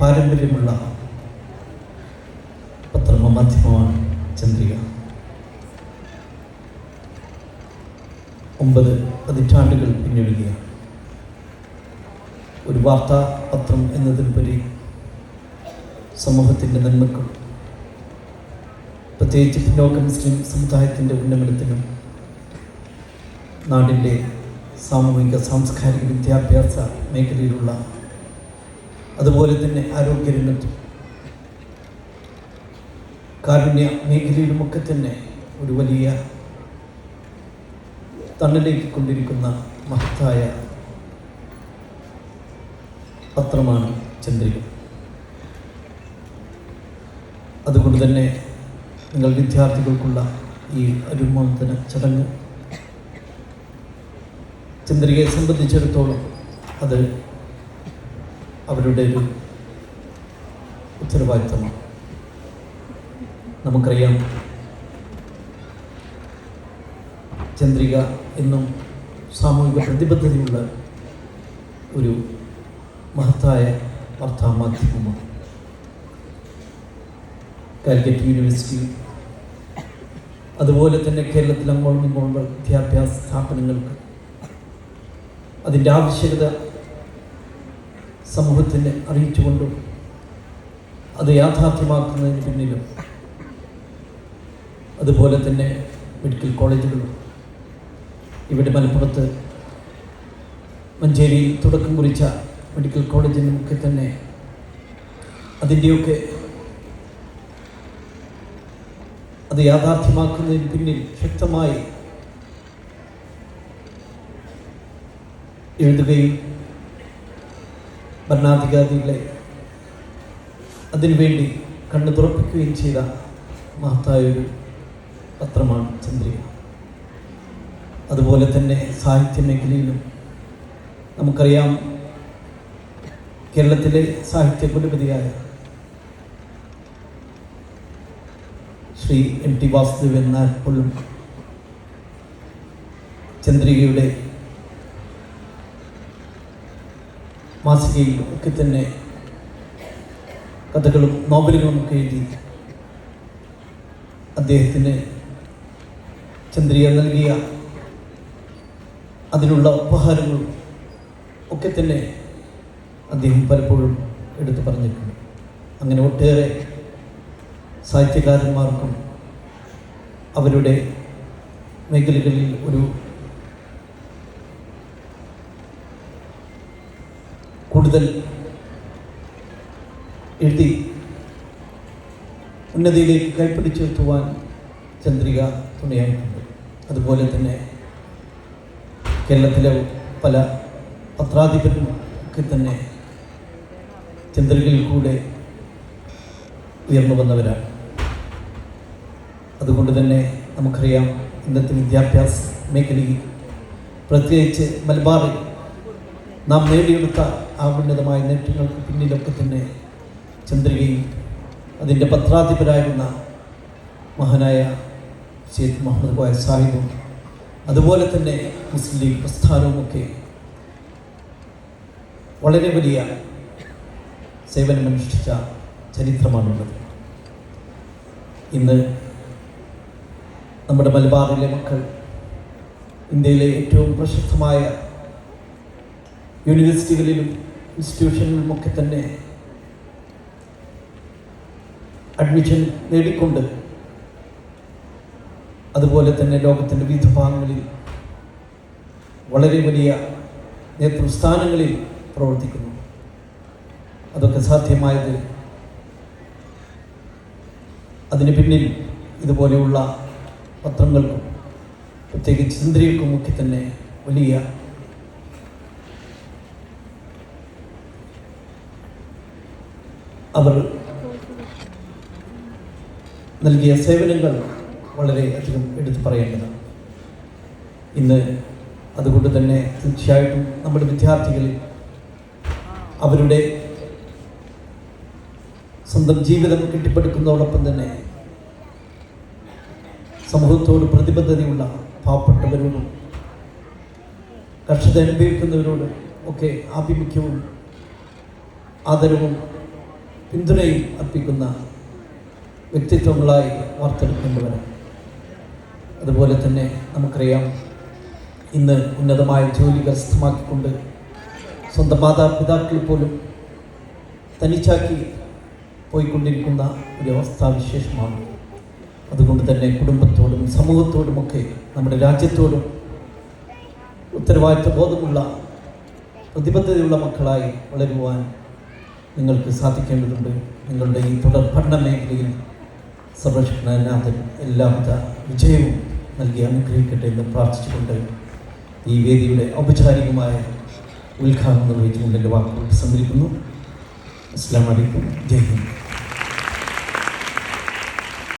പാരമ്പര്യമുള്ള പത്രമാധ്യമമാണ് ചന്ദ്രിക. ഒമ്പത് പതിറ്റാണ്ടുകൾ പിന്നിടുകയാണ് ഒരു വാർത്താ പത്രം എന്നതിലുപരി സമൂഹത്തിന്റെ നന്മക്കും പ്രത്യേകിച്ച് പിന്നോക്ക മുസ്ലിം സമുദായത്തിന്റെ ഉന്നമനത്തിനും നാടിന്റെ സാമൂഹിക സാംസ്കാരിക വിദ്യാഭ്യാസ മേഖലയിലുള്ള അതുപോലെ തന്നെ ആരോഗ്യരംഗത്തും. കാരുണ്യ മേഖലയിലുമൊക്കെ തന്നെ ഒരു വലിയ തണ്ണിലേക്ക് കൊണ്ടിരിക്കുന്ന മഹത്തായ പത്രമാണ് ചന്ദ്രിക. അതുകൊണ്ട് തന്നെ നിങ്ങൾ വിദ്യാർത്ഥികൾക്കുള്ള ഈ അനുമോദന ചടങ്ങ്. ചന്ദ്രികയെ സംബന്ധിച്ചിടത്തോളം അത് അവരുടെ ഒരു ഉത്തരവാദിത്തമാണ് നമുക്കറിയാം ചന്ദ്രിക എന്നും സാമൂഹിക പ്രതിബദ്ധതയുള്ള ഒരു മഹത്തായ വാർത്താമാധ്യമമാണ്. കാലിക്കറ്റ് യൂണിവേഴ്സിറ്റി അതുപോലെ തന്നെ കേരളത്തിൽ അങ്ങോളം ഇങ്ങോളം വിദ്യാഭ്യാസ സ്ഥാപനങ്ങൾക്ക് അതിന്റെ ആവശ്യകത സമൂഹത്തിന് അറിയിച്ചുകൊണ്ടും അത് യാഥാർത്ഥ്യമാക്കുന്നതിന് പിന്നിലും അതുപോലെ തന്നെ മെഡിക്കൽ കോളേജുകളും ഇവിടെ മലപ്പുറത്ത് മഞ്ചേരിയിൽ തുടക്കം കുറിച്ച മെഡിക്കൽ കോളേജിനുമൊക്കെ തന്നെ അതിന്റെയൊക്കെ അത് യാഥാർത്ഥ്യമാക്കുന്നതിന് പിന്നിൽ ശക്തമായി എഴുതുകയും ഭരണാധികാരികളെ അതിനുവേണ്ടി കണ്ണു തുറപ്പിക്കുകയും ചെയ്ത മഹത്തായ ഒരു പത്രമാണ് ചന്ദ്രിക. അതുപോലെ തന്നെ സാഹിത്യ മേഖലയിലും നമുക്കറിയാം കേരളത്തിലെ സാഹിത്യ കുലപതിയായ ശ്രീ എം ടി വാസുദേവൻ നായർ പോലും ചന്ദ്രികയുടെ മാസികയിൽ ഒക്കെ തന്നെ കഥകളും നോവലുകളും ഒക്കെ എഴുതി അദ്ദേഹത്തിന് ചന്ദ്രിക നൽകിയ അതിനുള്ള ഉപഹാരങ്ങളും ഒക്കെ തന്നെ അദ്ദേഹം പലപ്പോഴും എടുത്തു പറഞ്ഞിട്ടുണ്ട്. അങ്ങനെ ഒട്ടേറെ സാഹിത്യകാരന്മാർക്കും അവരുടെ മേഖലകളിൽ ഒരു കൂടുതൽ എഴുതി ഉന്നതിയിലേക്ക് കൈപ്പിടിച്ചെത്തുവാൻ ചന്ദ്രിക തുണയായിട്ടുണ്ട്. അതുപോലെ തന്നെ കേരളത്തിലെ പല പത്രാധിപരും ഒക്കെ തന്നെ ചന്ദ്രികയിൽ കൂടെ ഉയർന്നു വന്നവരാണ്. അതുകൊണ്ട് തന്നെ നമുക്കറിയാം ഇന്നത്തെ വിദ്യാഭ്യാസ മേഖലയിൽ പ്രത്യേകിച്ച് മലബാറിൽ നാം നേടിയെടുത്ത ആ ഉന്നതമായ നേട്ടങ്ങൾക്ക് പിന്നിലൊക്കെ തന്നെ ചന്ദ്രികയും അതിന്റെ പത്രാധിപരായിരുന്ന മഹാനായ സെയ്ദ് മുഹമ്മദ് കോയ സാഹിബും അതുപോലെ തന്നെ മുസ്ലിം ലീഗ് പ്രസ്ഥാനവുമൊക്കെ വളരെ വലിയ സേവനമനുഷ്ഠിച്ച ചരിത്രമാണുള്ളത്. ഇന്ന് നമ്മുടെ മലബാറിലെ മക്കൾ ഇന്ത്യയിലെ ഏറ്റവും പ്രശസ്തമായ യൂണിവേഴ്സിറ്റികളിലും ഇൻസ്റ്റിറ്റ്യൂഷനിലുമൊക്കെ തന്നെ അഡ്മിഷൻ നേടിക്കൊണ്ട് അതുപോലെ തന്നെ ലോകത്തിന്റെ വിവിധ ഭാഗങ്ങളിൽ വളരെ വലിയ നേതൃസ്ഥാനങ്ങളിൽ പ്രവർത്തിക്കുന്നു. അതൊക്കെ സാധ്യമായത് അതിന് പിന്നിൽ ഇതുപോലെയുള്ള പത്രങ്ങൾക്കും പ്രത്യേകിച്ച് ചിന്തകൾക്കുമൊക്കെ തന്നെ വലിയ അവർ നൽകിയ സേവനങ്ങൾ വളരെ അധികം എടുത്തു പറയേണ്ടതാണ്. ഇന്ന് അതുകൊണ്ട് തന്നെ തീർച്ചയായിട്ടും നമ്മുടെ വിദ്യാർത്ഥികളിൽ അവരുടെ സ്വന്തം ജീവിതം കെട്ടിപ്പടുക്കുന്നതോടൊപ്പം തന്നെ സമൂഹത്തോട് പ്രതിബദ്ധതയുള്ള പാവപ്പെട്ടവരോടും കർഷകർ ഒക്കെ ആഭിമുഖ്യവും ആദരവും പിന്തുണയും അർപ്പിക്കുന്ന വ്യക്തിത്വങ്ങളായി വാർത്തെടുക്കേണ്ടവരാണ് അതുപോലെ തന്നെ നമുക്കറിയാം ഇന്ന് ഉന്നതമായ ജോലി കരസ്ഥമാക്കിക്കൊണ്ട് സ്വന്തം മാതാപിതാക്കൾ പോലും തനിച്ചാക്കി പോയിക്കൊണ്ടിരിക്കുന്ന ഒരു അവസ്ഥാവിശേഷമാണ്. അതുകൊണ്ട് തന്നെ കുടുംബത്തോടും സമൂഹത്തോടുമൊക്കെ നമ്മുടെ രാജ്യത്തോടും ഉത്തരവാദിത്വ ബോധമുള്ള പ്രതിബദ്ധതയുള്ള മക്കളായി വളരുവാൻ നിങ്ങൾക്ക് സാധിക്കേണ്ടതുണ്ട്. നിങ്ങളുടെ ഈ തുടർ പഠന മേഖലയിൽ സർവശക്തനാഥൻ എല്ലാവിധ വിജയവും നൽകി അനുഗ്രഹിക്കട്ടെ എന്ന് പ്രാർത്ഥിച്ചുകൊണ്ട് ഈ വേദിയുടെ ഔപചാരികമായ ഉദ്ഘാടനം നിർവഹിച്ചുകൊണ്ട് എന്റെ വാക്കുകൾ സമ്മതിക്കുന്നു അസ്സാം വലൈക്കും ജയ് ഹിന്ദ്.